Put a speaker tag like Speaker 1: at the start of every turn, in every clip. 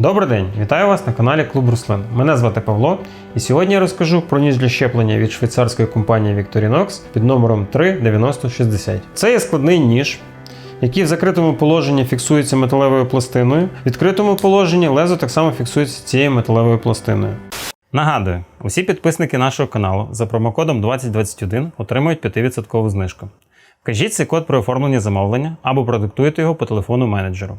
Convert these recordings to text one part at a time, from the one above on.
Speaker 1: Добрий день, вітаю вас на каналі Клуб Руслин. Мене звати Павло, і сьогодні я розкажу про ніж для щеплення від швейцарської компанії Victorinox під номером 39060. Це є складний ніж, який в закритому положенні фіксується металевою пластиною. В відкритому положенні лезо так само фіксується цією металевою пластиною. Нагадую, усі підписники нашого каналу за промокодом 2021 отримують 5% знижку. Вкажіть цей код при оформленні замовлення або продиктуйте його по телефону менеджеру.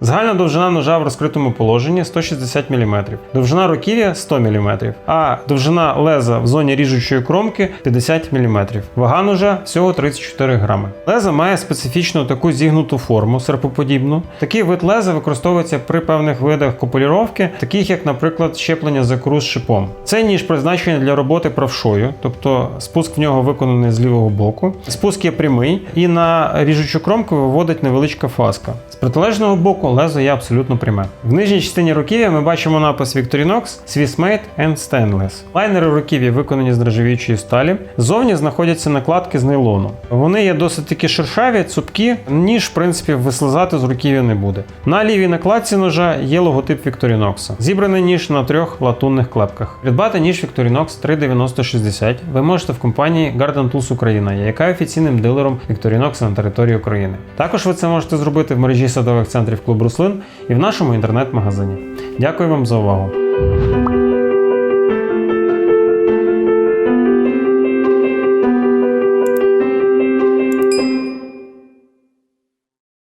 Speaker 1: Загальна довжина ножа в розкритому положенні 160 мм, довжина руків'я 100 мм, а довжина леза в зоні ріжучої кромки 50 мм. Вага ножа всього 34 грами. Лезо має специфічну таку зігнуту форму, серпоподібну. Такий вид леза використовується при певних видах копуліровки, таких як, наприклад, щеплення за кору з шипом. Цей ніж призначений для роботи правшою, тобто спуск в нього виконаний з лівого боку. Спуск є прямий, і на ріжучу кромку виводить невеличка фаска. З протилежного боку лезо є абсолютно пряме. В нижній частині руків'я ми бачимо напис Victorinox, Swiss Made and Stainless. Лайнери руків'я виконані з нержавіючої сталі. Ззовні знаходяться накладки з нейлону. Вони є досить таки шершаві, цупкі, ніж, в принципі, вислизати з руків'я не буде. На лівій накладці ножа є логотип Victorinox. Зібраний ніж на трьох латунних клепках. Придбати ніж Victorinox 39060 ви можете в компанії Garden Tools Україна, яка є офіційним дилером Victorinox на території України. Також ви це можете зробити в мережі садових центрів Клуб Руслин і в нашому інтернет-магазині. Дякую вам за увагу.